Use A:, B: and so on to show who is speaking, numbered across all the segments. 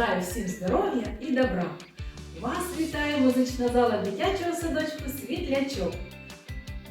A: Бажаю всім здоров'я і добра. Вас вітає музична зала дитячого садочку Світлячок.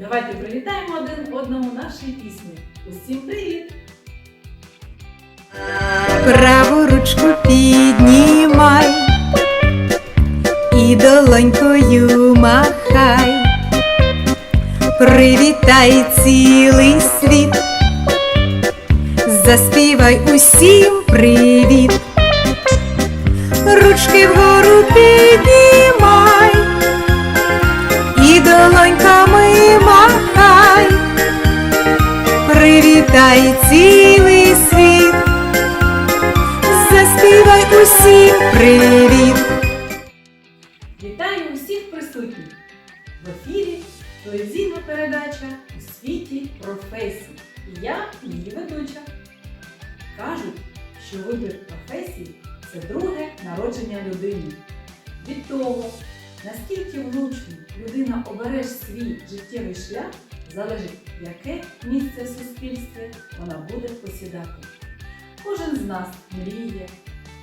A: Давайте привітаємо один одному нашою піснею. Усім привіт!
B: Праву ручку піднімай і долонькою махай, привітай цілий світ, заспівай усім привіт, ручки вгору піднімай і долоньками махай, привітай цілий світ. Заспівай усім привіт!
A: Вітаю усіх присутніх! В ефірі телевізійна передача у світі професій. І я її ведуча. Кажуть, що вибір професії це друге народження людини. Від того, наскільки влучно людина обере свій життєвий шлях, залежить, яке місце в суспільстві вона буде посідати. Кожен з нас мріє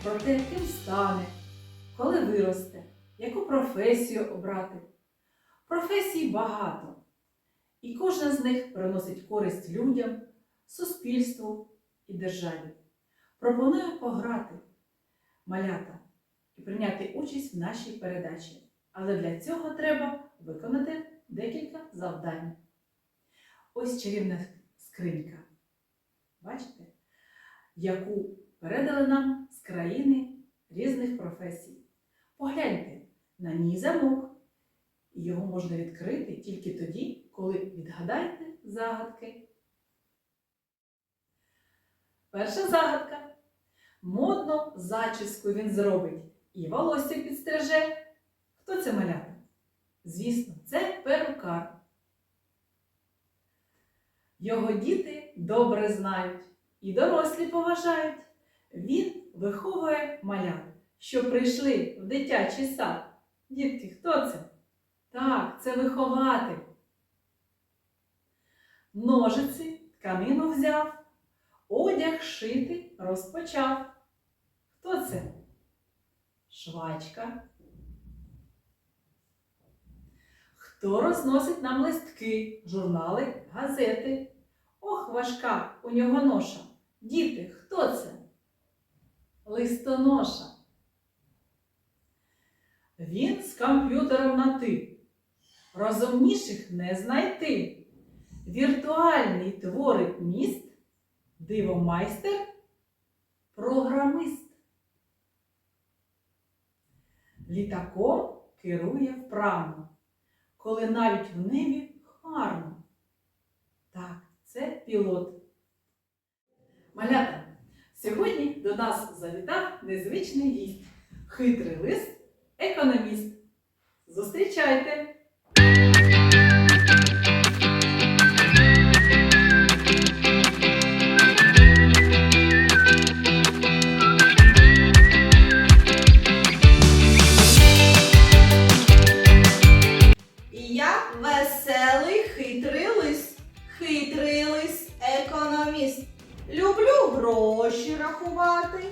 A: про те, ким стане, коли виросте, яку професію обрати. Професій багато, і кожна з них приносить користь людям, суспільству і державі. Пропоную пограти малята і прийняти участь в нашій передачі. Але для цього треба виконати декілька завдань. Ось чарівна скринька. Бачите? яку передали нам з країни різних професій. Погляньте, на ній замок, і його можна відкрити тільки тоді, коли відгадаєте загадки. Перша загадка. Модно зачіску він зробить і волосся підстриже. Хто це малята? Звісно, це перукар. Його діти добре знають і дорослі поважають. Він виховує малят, що прийшли в дитячий сад. Дітки, хто це? Так, це вихователь. Ножиці тканину взяв, одяг шити розпочав. Хто це? Швачка. Хто розносить нам листки, журнали, газети? Ох, важка у нього ноша. Діти, хто це? Листоноша. Він з комп'ютером на ти. Розумніших не знайти. Віртуальний творить міст, дивомайстер, програмист. Літаком керує вправно, коли навіть в небі хмарно. Так, це пілот. Малята, сьогодні до нас завітав незвичний гість, хитрий лист, економіст. Зустрічайте!
C: Економіст. Люблю гроші рахувати,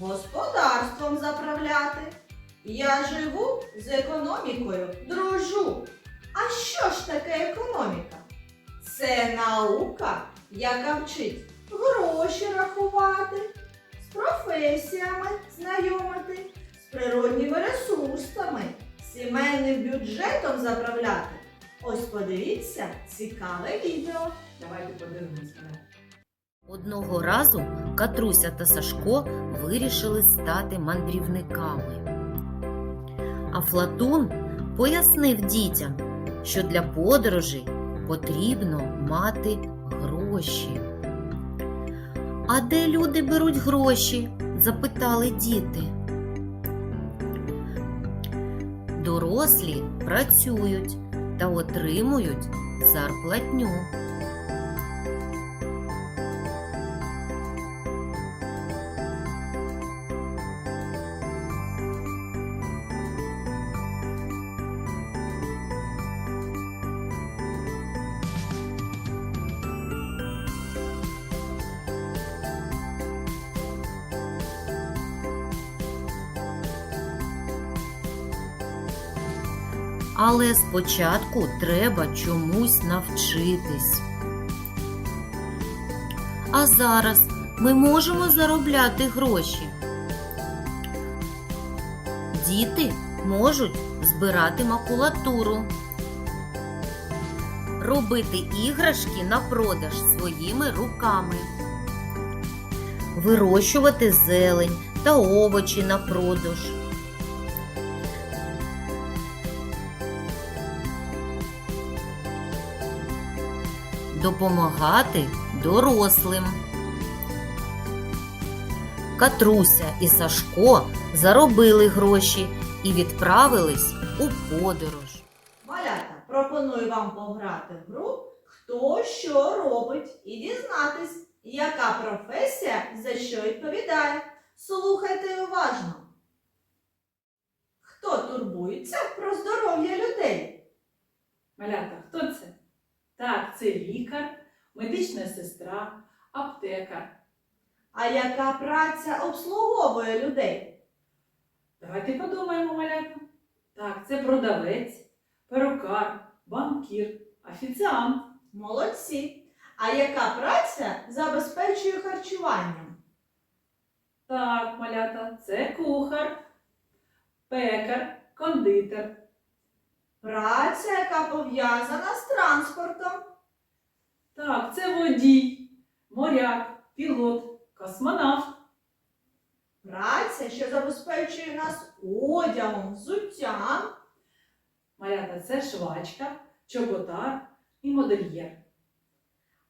C: господарством заправляти. Я живу з економікою, дружу. А що ж таке економіка? Це наука, яка вчить гроші рахувати, з професіями знайомити, з природніми ресурсами, сімейним бюджетом заправляти. Ось подивіться цікаве відео.
A: Давайте подивимось.
D: Одного разу Катруся та Сашко вирішили стати мандрівниками. А Флатун пояснив дітям, що для подорожей потрібно мати гроші. А де люди беруть гроші? запитали діти. Дорослі працюють та отримують зарплатню. Але спочатку треба чомусь навчитись. А зараз ми можемо заробляти гроші. Діти можуть збирати макулатуру, робити іграшки на продаж своїми руками, вирощувати зелень та овочі на продаж. Допомагати дорослим. Катруся і Сашко заробили гроші і відправились у подорож.
C: Малята, пропоную вам пограти в гру Хто що робить і дізнатись, яка професія за що відповідає. Слухайте уважно. Хто турбується про здоров'я людей?
A: Малята, хто це? Так, це лікар, медична сестра, аптекар.
C: А яка праця обслуговує людей?
A: Давайте подумаємо, малята. Так, це продавець, перукар, банкір, офіціант.
C: Молодці. А яка праця забезпечує харчуванням?
A: Так, малята, це кухар, пекар, кондитер.
C: Праця, яка пов'язана з транспортом.
A: Так, це водій, моряк, пілот, космонавт.
C: Праця, що забезпечує нас одягом, взуттям.
A: Малята це швачка, чоботар і модельєр.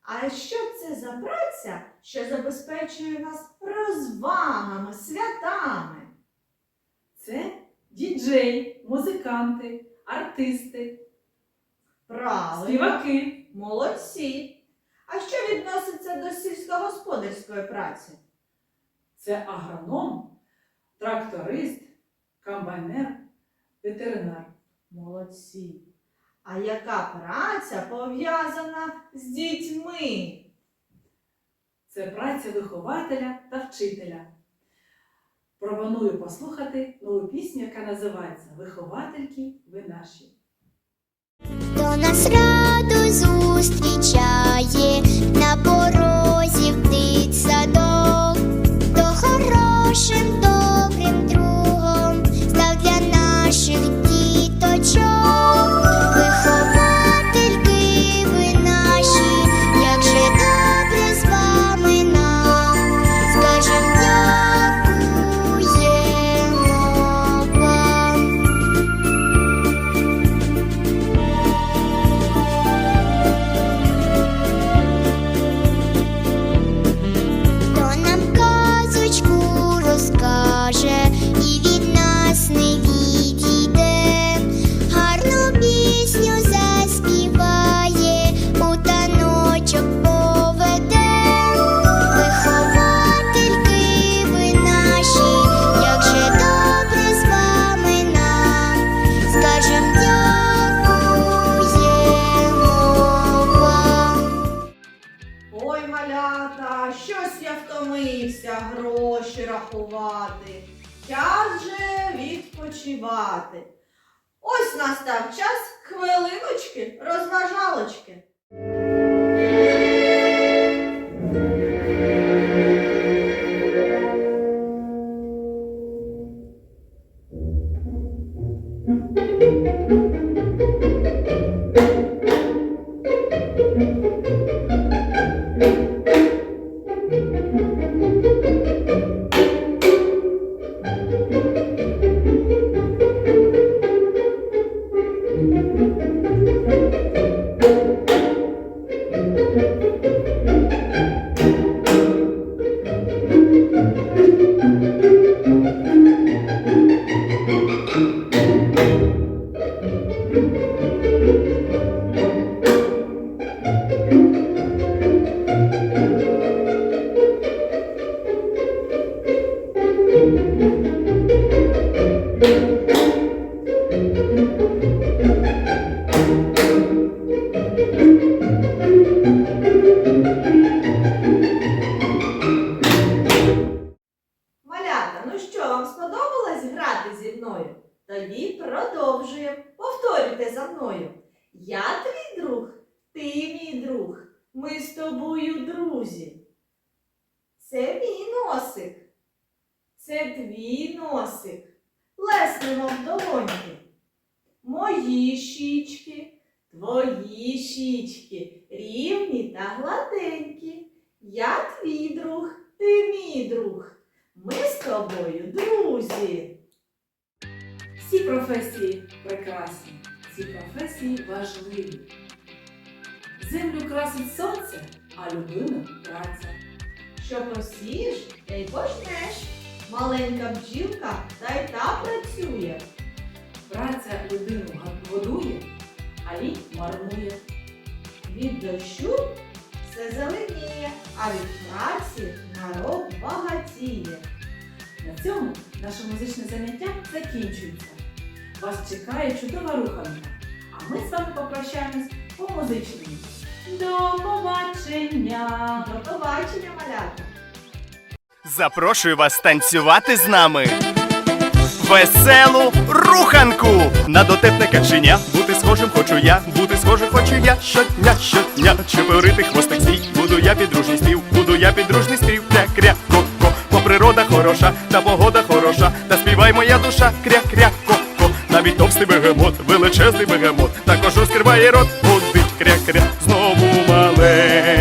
C: А що це за праця, що забезпечує нас розвагами, святами?
A: Це діджей, музиканти, артисти,
C: Правильно,
A: співаки.
C: молодці. А що відноситься до сільськогосподарської праці?
A: Це агроном, тракторист, комбайнер, ветеринар.
C: Молодці. А яка праця пов'язана з дітьми?
A: Це праця вихователя та вчителя. Пропоную послухати нову пісню, яка називається Виховательки ви наші.
E: Хто нас радо зустрічає на порозі в дитсадок, то хорошим добрим
C: рахувати, час же відпочивати. Ось настав час хвилиночки, розважалочки. Mm-hmm. Мій друг. Ми з тобою друзі. Це мій носик. Це твій носик. Плеснемо в долоньки. Мої щічки, твої щічки, рівні та гладенькі. Я твій друг, ти мій друг. Ми з тобою друзі.
A: Всі професії прекрасні, всі професії важливі. Землю красить сонце, а людину праця.
C: Що посієш, те й пожнеш. Маленька бджілка та й та працює.
A: Праця людину годує, а лінь марнує.
C: Від дощу все зеленіє, а від праці народ багатіє.
A: На цьому наше музичне заняття закінчується. Вас чекає чудова руханка, а ми з вами попрощаємось по музичному. До побачення!
C: До побачення, малята!
F: Запрошую вас танцювати з нами. Веселу руханку на дотепне каченя. Бути схожим хочу я, бути схожим хочу я щодня, щодня. Чепурити хвостик свій, буду я підружний спів, буду я підружний спів, кря кря ко ко Бо природа хороша, та погода хороша, та співай моя душа, кря кря ко ко Навіть товстий бегемот, величезний бегемот, також розкриває рот, ходить кря кря Знову маленьким